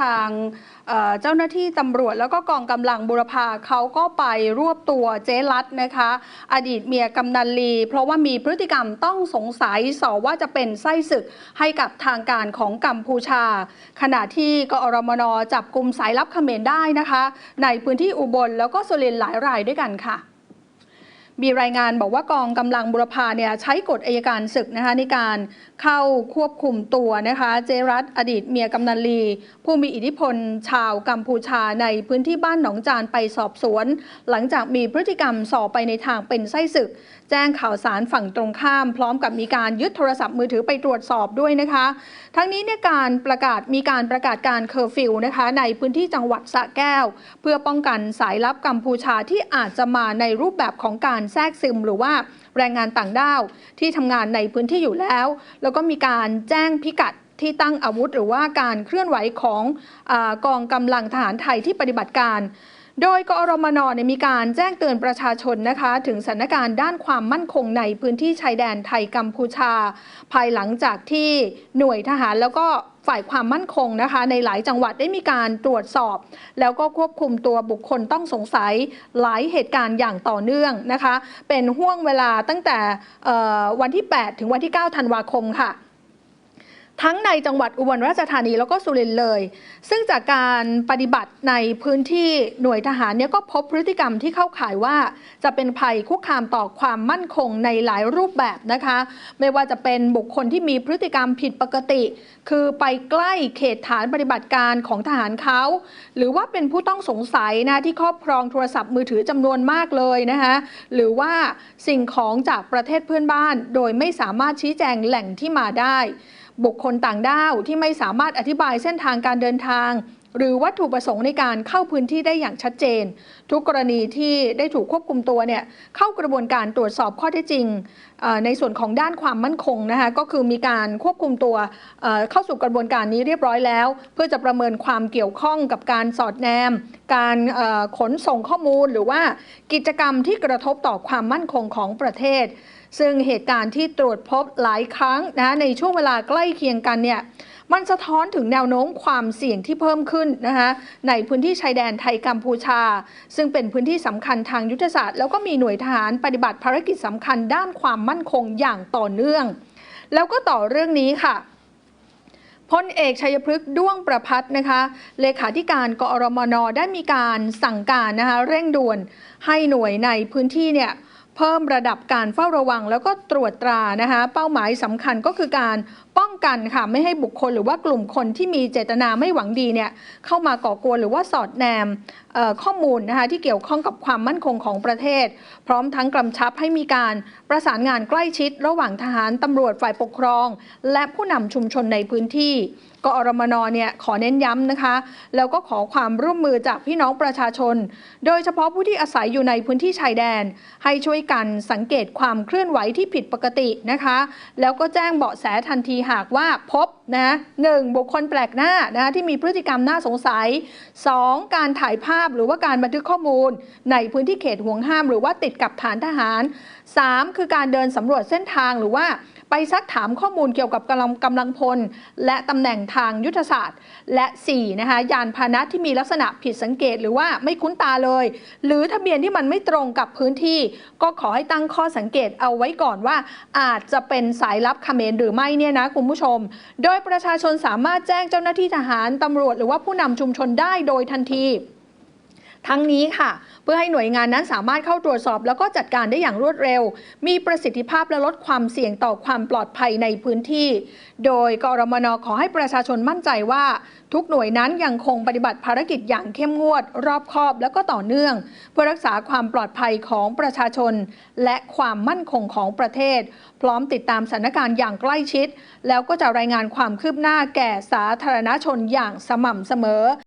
ทางเจ้าหน้าที่ตำรวจแล้วก็กองกำลังบุรพาเขาก็ไปรวบตัวเจ๊ลัดนะคะ อดีตเมียกำนันลี เพราะว่ามีพฤติกรรมต้องสงสัยสอว่าจะเป็นไส้ศึกให้กับทางการของกัมพูชา ขณะที่กอรมนจับกลุ่มสายลับเขมรได้นะคะ ในพื้นที่อุบลแล้วก็สุรินทร์หลายรายด้วยกันค่ะ มีรายงานบอกว่ากองกำลังบุรพาเนี่ยใช้กฎอายการศึกนะคะในการเข้าควบคุมตัวนะคะเจรัตอดีตเมียกำนันลี ผู้มีอิทธิพลชาวกัมพูชาในพื้นที่บ้านหนองจานไปสอบสวน หลังจากมีพฤติกรรมส่อไปในทางเป็นไส้ศึก แจ้งข่าวสารฝั่งตรงข้าม พร้อมกับมีการยึดโทรศัพท์มือถือไปตรวจสอบด้วยนะคะ ทั้งนี้เนี่ยการประกาศมีการประกาศการเคอร์ฟิวนะคะในพื้นที่จังหวัดสระแก้ว เพื่อป้องกันสายลับกัมพูชาที่อาจจะมาในรูปแบบของการแทรกซึมหรือว่าแรงงานต่างด้าวที่ทำงานในพื้นที่อยู่แล้ว แล้วก็มีการแจ้งพิกัดที่ตั้งอาวุธ หรือว่าการเคลื่อนไหวของอกองกำลังทหารไทยที่ปฏิบัติการ โดยกอรมนเนี่ยมีการแจ้งเตือนประชาชนนะคะ ถึงสถานการณ์ด้านความมั่นคงในพื้นที่ชายแดนไทยกัมพูชา ภายหลังจากที่หน่วยทหารแล้วก็ฝ่ายความมั่นคงนะคะ ในหลายจังหวัดได้มีการตรวจสอบ แล้วก็ควบคุมตัวบุคคลต้องสงสัยหลายเหตุการณ์อย่างต่อเนื่องนะคะ เป็นห่วงเวลาตั้งแต่วันที่ 8 ถึงวันที่ 9 ธันวาคมค่ะ ทั้งในจังหวัดอุบลราชธานีแล้วก็สุรินทร์เลย ซึ่งจากการปฏิบัติในพื้นที่หน่วยทหารเนี่ยก็พบพฤติกรรมที่เข้าข่ายว่า จะเป็นภัยคุกคามต่อความมั่นคงในหลายรูปแบบนะคะ ไม่ว่าจะเป็นบุคคลที่มีพฤติกรรมผิดปกติ คือไปใกล้เขตฐานปฏิบัติการของทหารเขาหรือว่าเป็นผู้ต้องสงสัยนะที่ครอบครองโทรศัพท์มือถือจำนวนมากเลยนะคะหรือว่าสิ่งของจากประเทศเพื่อนบ้าน โดยไม่สามารถชี้แจงแหล่งที่มาได้ บุคคลต่างด้าวที่ไม่สามารถอธิบายเส้นทางการเดินทาง หรือวัตถุประสงค์ในการเข้าพื้นที่ได้อย่างชัดเจน ทุกกรณีที่ได้ถูกควบคุมตัวเนี่ยเข้ากระบวนการตรวจสอบข้อเท็จจริง ในส่วนของด้านความมั่นคงนะคะก็คือมีการควบคุมตัวเข้าสู่กระบวนการนี้เรียบร้อยแล้ว เพื่อจะประเมินความเกี่ยวข้องกับการสอดแนม การขนส่งข้อมูลหรือว่ากิจกรรมที่กระทบต่อความมั่นคงของประเทศ ซึ่งเหตุการณ์ที่ตรวจพบหลายครั้งนะในช่วงเวลาใกล้เคียงกันเนี่ยมันสะท้อนถึงแนวโน้มความเสี่ยงที่เพิ่มขึ้นนะคะในพื้นที่ชายแดนไทยกัมพูชา ซึ่งเป็นพื้นที่สำคัญทางยุทธศาสตร์ แล้วก็มีหน่วยทหารปฏิบัติภารกิจสำคัญด้านความมั่นคงอย่างต่อเนื่อง แล้วก็ต่อเรื่องนี้ค่ะพลเอกชัยพฤกษ์ด้วงประพัฒน์นะคะ เลขาธิการกอรมนได้มีการสั่งการนะคะเร่งด่วนให้หน่วยในพื้นที่เนี่ย เพิ่มระดับการเฝ้าระวังแล้วก็ตรวจตรานะคะเป้าหมายสำคัญก็คือการ ป้องกันค่ะไม่ให้บุคคลหรือว่ากลุ่มคนที่มีเจตนาไม่หวังดีเนี่ยเข้ามาก่อกวนหรือว่าสอดแนมข้อมูลนะคะที่เกี่ยวข้องกับความมั่นคงของประเทศ พร้อมทั้งกำชับให้มีการประสานงานใกล้ชิด ระหว่างทหารตำรวจฝ่ายปกครอง และผู้นำชุมชนในพื้นที่กอรมนเนี่ยขอเน้นย้ำนะคะ แล้วก็ขอความร่วมมือจากพี่น้องประชาชน โดยเฉพาะผู้ที่อาศัยอยู่ในพื้นที่ชายแดน ให้ช่วยกันสังเกตความเคลื่อนไหวที่ผิดปกตินะคะ แล้วก็แจ้งเบาะแสทันทีหากว่าพบนะหนึ่งบุคคลแปลกหน้านะคะที่มีพฤติกรรมน่าสงสัย 2. การถ่ายภาพหรือว่าการบันทึกข้อมูล ในพื้นที่เขตห่วงห้าม หรือว่าติดกับฐานทหาร 3. คือการเดินสำรวจเส้นทางหรือว่า ไปซักถามข้อมูลเกี่ยวกับกำลังกำลังพล และตำแหน่งทางยุทธศาสตร์ และ 4 นะคะยานพาหนะที่มีลักษณะผิดสังเกตหรือว่าไม่คุ้นตาเลย หรือทะเบียนที่มันไม่ตรงกับพื้นที่ ก็ขอให้ตั้งข้อสังเกตเอาไว้ก่อนว่า อาจจะเป็นสายลับเขมรหรือไม่เนี่ยนะคุณผู้ชม โดยประชาชนสามารถแจ้งเจ้าหน้าที่ทหารตำรวจ หรือว่าผู้นำชุมชนได้โดยทันที ทั้งนี้ค่ะ เพื่อให้หน่วยงานนั้นสามารถเข้าตรวจสอบ แล้วก็จัดการได้อย่างรวดเร็ว มีประสิทธิภาพและลดความเสี่ยงต่อความปลอดภัยในพื้นที่ โดยกรมนขอให้ประชาชนมั่นใจว่า ทุกหน่วยนั้นยังคงปฏิบัติภารกิจอย่างเข้มงวด รอบคอบและก็ต่อเนื่อง เพื่อรักษาความปลอดภัยของประชาชน และความมั่นคงของประเทศ พร้อมติดตามสถานการณ์อย่างใกล้ชิด แล้วก็จะรายงานความคืบหน้าแก่สาธารณชนอย่างสม่ำเสมอ